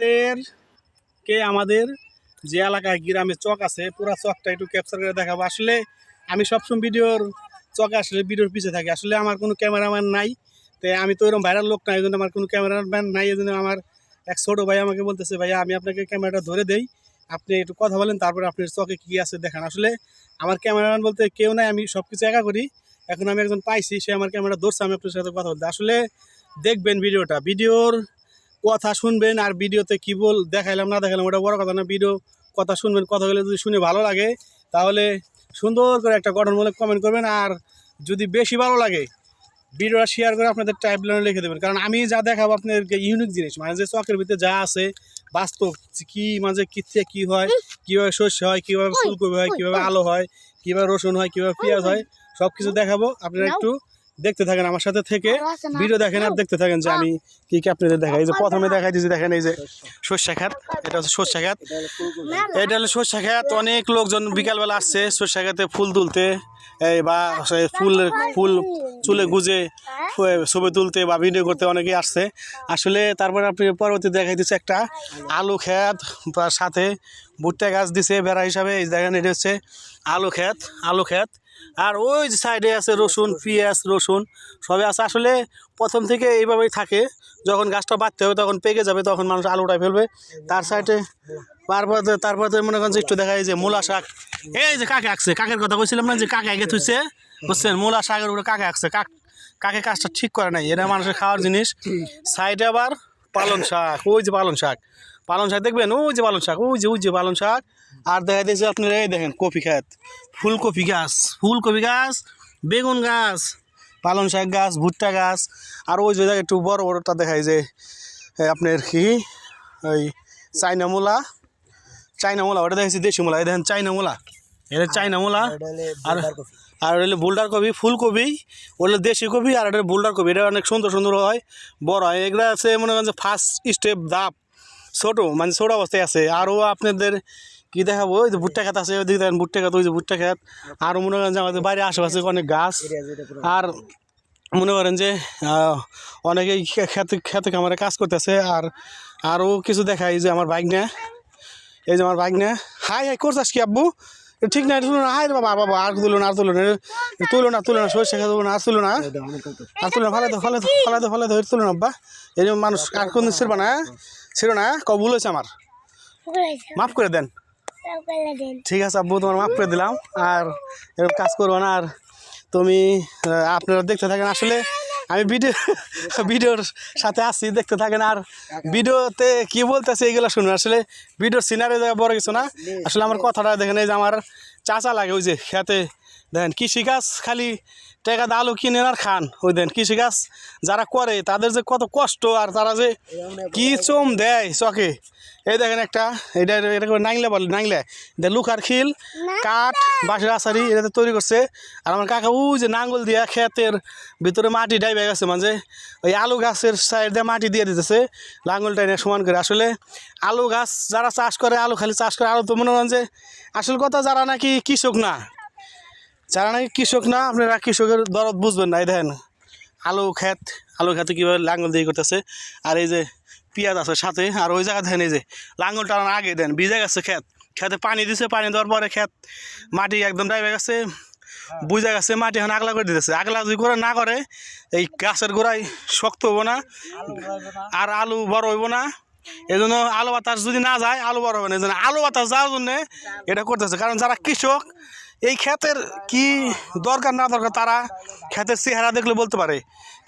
আপনাদেরকে আমাদের যে এলাকায় গ্রামে চক আছে, পুরা চকটা একটু ক্যাপচার করে দেখাবো। আসলে আমি সবসময় ভিডিওর চকে আসলে ভিডিওর পিছিয়ে থাকি। আসলে আমার কোনো ক্যামেরাম্যান নাই, তো আমি তো এরকম ভাইরাল লোক না এই জন্য আমার কোনো ক্যামেরাম্যান নাই এই জন্য আমার এক ছোটো ভাই আমাকে বলতেছে, ভাইয়া, আমি আপনাকে ক্যামেরাটা ধরে দেই, আপনি একটু কথা বলেন, তারপরে আপনার চকে কী আছে দেখান। আসলে আমার ক্যামেরাম্যান বলতে কেউ নাই, আমি সব কিছু একা করি। এখন আমি একজন পাইছি, সে আমার ক্যামেরা ধরছে, আমি আপনার সাথে কথা বলতে। আসলে দেখবেন ভিডিওটা, ভিডিওর কথা শুনবেন আর ভিডিওতে কী বল দেখাইলাম না দেখাইলাম ওটা বড় কথা না ভিডিও কথা শুনবেন কথাগুলো যদি শুনে ভালো লাগে তাহলে সুন্দর করে একটা গঠনমূলক কমেন্ট করবেন আর যদি বেশি ভালো লাগে ভিডিওটা শেয়ার করে আপনাদের টাইপ লাইনে লিখে দেবেন। কারণ আমি যা দেখাবো আপনাদেরকে ইউনিক জিনিস মানে যে চকের ভিতরে যা আছে বাস্তব কি মাঝে কিচ্ছে কি হয় কীভাবে শস্য হয় কীভাবে ফুলকপি হয় কীভাবে আলো হয় কীভাবে রসুন হয় কীভাবে পেঁয়াজ হয় সব কিছু দেখাবো আপনারা একটু দেখতে থাকেন আমার সাথে থেকে। ভিডিও দেখেন আর দেখতে থাকেন যে আমি কি কি আপনাদের দেখাই। এই যে প্রথমে দেখাই দিয়েছি দেখেন এই যে সর্ষা খাত এটা হচ্ছে সর্ষা খাত এটা হলো সর্ষা খাত অনেক লোকজন বিকালবেলা আসছে সর্ষা খাতে ফুল তুলতে বা ফুল ফুল চুলে গুজে ছবি তুলতে বা ভিডিও করতে অনেকেই আসছে। আসলে তারপরে আপনি পরবর্তী দেখাই দিচ্ছে একটা আলু ক্ষেত তার সাথে ভুট্টা গাছ দিছে বেড়া হিসাবে। এই দেখেন এটা হচ্ছে আলু ক্ষেত আলু ক্ষেত। আর ওই যে সাইডে আছে রসুন পেঁয়াজ রসুন সবে আছে। আসলে প্রথম থেকে এইভাবেই থাকে। যখন গাছটা বাড়তে হবে তখন পেকে যাবে তখন মানুষ আলুটা ফেলবে। তার সাইডে তারপরে তারপরে মনে করেন যে একটু দেখা যায় যে মূলা শাক। এই যে কাকে আঁকছে? কাকের কথা বলছিলাম না যে কাকে আগে থুইছে? বুঝছেন? মূলা শাকের উপরে কাকে আঁকছে? কাক কাকে কাজটা ঠিক করে নাই। এটা মানুষের খাওয়ার জিনিস। সাইডে আবার পালন শাক। ওই যে পালন শাক। পালন শাক দেখবেন? ওই যে পালন শাক। ওই যে ওই যে পালন শাক। আর দেখা দিয়েছে আপনারা এই দেখেন কপি খাত ফুলকপি গাছ ফুলকপি গাছ বেগুন গাছ পালন শাক গাছ ভুট্টা গাছ আর ওই যে একটু বড় বড়টা দেখায় যে আপনার কি? ওই চাইনা মূলা। চাইনা মূলা ওটা দেখেছি দেশি মূলা দেখেন চাইনা মূলা। এটা চাইনা মূলা। আর আর হলো বোল্ডার কপি ফুলকপি ওগুলো দেশি কপি আর এটা বোল্ডার কপি। এটা অনেক সুন্দর সুন্দর হয় বড় হয়। এগুলো আছে মনে করেন যে ফার্স্ট স্টেপ ধাপ ছোটো মানে ছোটো অবস্থায় আছে। আরও আপনাদের কি দেখাবো? ওই যে ভুট্টা খেত আছে ওইদিকে দেখেন ভুট্টা খেত ওই যে ভুট্টা খেত আর মনে করেন যে আমাদের বাড়ির আশেপাশে অনেক গাছ। আর মনে করেন যে অনেকেই খেতে খেতে কামারে কাজ করতেছে। আর আরও কিছু দেখাই যে আমার বাইক না এই যে আমার বাইক না হাই হাই করছিস কি আব্বু? ঠিক না তুলো না হাই রে বাবা বাবা আর তুলো না আর তুলো না তুলো না তুলো না সরষে খেতে না আর তুলো না আর তুলো না ফালে তো ফালে তো ফালে তো ফালে তো এর তুলো না আব্বা। এই যে মানুষ আর কোন ছিড়বা না ছিল না কবুল হয়েছে আমার। মাফ করে দেন। ঠিক আছে, আব্বু তোমার মাফ করে দিলাম, আর এরকম কাজ করব না, আর তুমি আপনারা দেখতে থাকেন, আসলে আমি ভিডিও, ভিডিওর সাথে আসছি দেখতে থাকেন, আর ভিডিওতে কি বলতেছে এইগুলো শুনুন আসলে ভিডিওর সিনারি বড় কিছু না, আসলে আমার কথাটা দেখেন, এই যে আমার চাচা লাগে, ওই যে খেতে দেখেন কৃষিকাজ খালি টাকা আলু কিনেন আর খান। ওই দেন কৃষিকাজ যারা করে তাদের যে কত কষ্ট আর তারা যে কি চম দেয় চকে এই দেখেন একটা এটা এটা করে নাংলে বলে নাংলে। এটা লুকার খিল কাঠ বাঁশের আচারি এটাতে তৈরি করছে। আর আমার কাকা উ যে নাঙ্গল দিয়া ক্ষেতের ভিতরে মাটি ডাইবে গেছে মাঝে ওই আলু গাছের সাইড দিয়ে মাটি দিয়ে দিতেছে। লাঙ্গল টাইনে সমান করে। আসলে আলু গাছ যারা চাষ করে আলু খালি চাষ করে আলু তো মনে করেন যে আসল কথা যারা নাকি কৃষক না। যারা নাকি কৃষক না, আপনারা কৃষকের দরদ বুঝবেন না, এই দেখেন। আলু ক্ষেত, আলু খেতে কীভাবে লাঙ্গল দিয়ে করতেছে। আর এই যে পেঁয়াজ আছে সাথে, আর ওই জায়গা দেখেন এই যে লাঙ্গল টানার আগে দেন ভিজে গেছে ক্ষেত। খেতে পানি দিছে, পানি দেওয়ার পরে ক্ষেত, মাটি একদম ডাইবে গেছে, বুঝে গেছে, মাটি এখন আগলা করে দিতেছে। আগলা যদি করে না করে, এই গাছের গোড়ায় শক্ত হব না, আর আলু বড় হইব না। এই জন্য আলু বাতাস যদি না যায়, আলু বড় হবে না। এই জন্য আলু বাতাস যাওয়ার জন্যে এটা করতেছে। কারণ যারা কৃষক এই ক্ষেতের কি দরকার না দরকার? তারা ক্ষেতের চেহারা দেখলে বলতে পারে।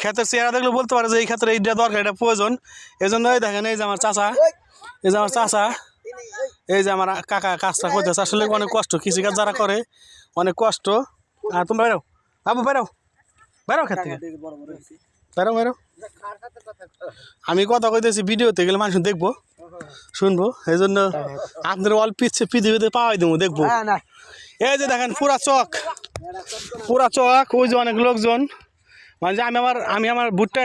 ক্ষেতের চেহারা দেখলে বলতে পারে যে এই ক্ষেত্রে এইটা দরকার, এটা প্রয়োজন। এই জন্যই দেখেন, এই যে আমার চাচা, এই যে আমার চাচা, এই যে আমার কাকা কাজটা করতেছে। আসলে অনেক কষ্ট, কৃষিকাজ যারা করে, অনেক কষ্ট। আর তুমি বেরো। বাবু, বেরো। বেরো ক্ষেত বেরো বেরো আমি কথা কইতেছি ভিডিওতে গেলে মানুষ দেখব শুনব এই জন্য আপনাদের অল্প ইচ্ছে পৃথিবীতে পাওয়াই দেবো দেখব। এই যে দেখেন পুরা চক পুরা চক ওই যে অনেক লোকজন। মানে আমি আমার আমি আমার ভুট্টা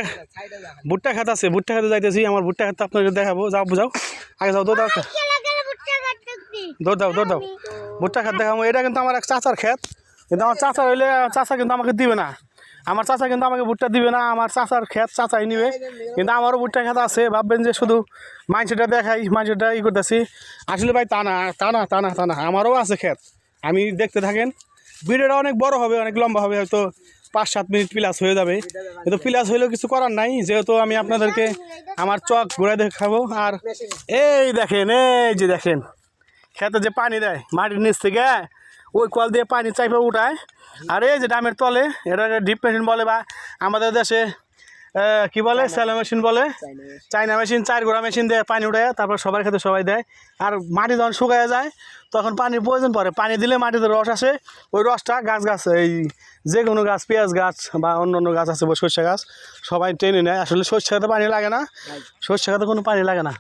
ভুট্টা খাত আছে ভুট্টা খাতে যাইতেছি আমার ভুট্টা খাতে আপনাকে দেখাবো। যাও বুঝাও। আগে যাও দৌড় দাও। দৌড় দাও দৌড় দাও। ভুট্টা খাত দেখাবো। এটা কিন্তু আমার এক চাচার ক্ষেত। কিন্তু আমার চাচা হইলে চাচা কিন্তু আমাকে দিবে না। আমার চাচা কিন্তু আমাকে ভুট্টা দিবে না, আমার চাচার ক্ষেত চাচাই নিবে। কিন্তু আমারও ভুট্টা ক্ষেত আছে, ভাববেন যে শুধু মাংসটা দেখাই মাংসটা ই করতেছি। আসলে ভাই তা না তা না তা না তা না, আমারও আছে ক্ষেত আমি দেখতে থাকেন, ভিডিওটা অনেক বড় হবে, অনেক লম্বা হবে, হয়তো পাঁচ সাত মিনিট প্লাস হয়ে যাবে। কিন্তু প্লাস হইলেও কিছু করার নাই, যেহেতু আমি আপনাদেরকে আমার চক ঘুরে দেখাবো। আর এই দেখেন, এই যে দেখেন, খেতে যে পানি দেয়, মাটির নিচ থেকে, ওই কল দিয়ে পানি চাইপে উঠায়। আর এই যে ডামের তলে এটা ডিপ মেশিন বলে বা আমাদের দেশে কি বলে? স্যালো মেশিন বলে? চাইনা মেশিন চার গোড়া মেশিন দেয় পানি উঠে তারপর সবার ক্ষেত্রে সবাই দেয়। আর মাটি যখন শুকায় যায় তখন পানির প্রয়োজন পড়ে। পানি দিলে মাটিতে রস আসে ওই রসটা গাছ গাছ এই যে কোনো গাছ পেঁয়াজ গাছ বা অন্য অন্য গাছ আছে বা সর্ষে গাছ সবাই টেনে নেয়। আসলে সর্ষে খাতে পানি লাগে না। সর্ষে খাতে কোনো পানি লাগে না।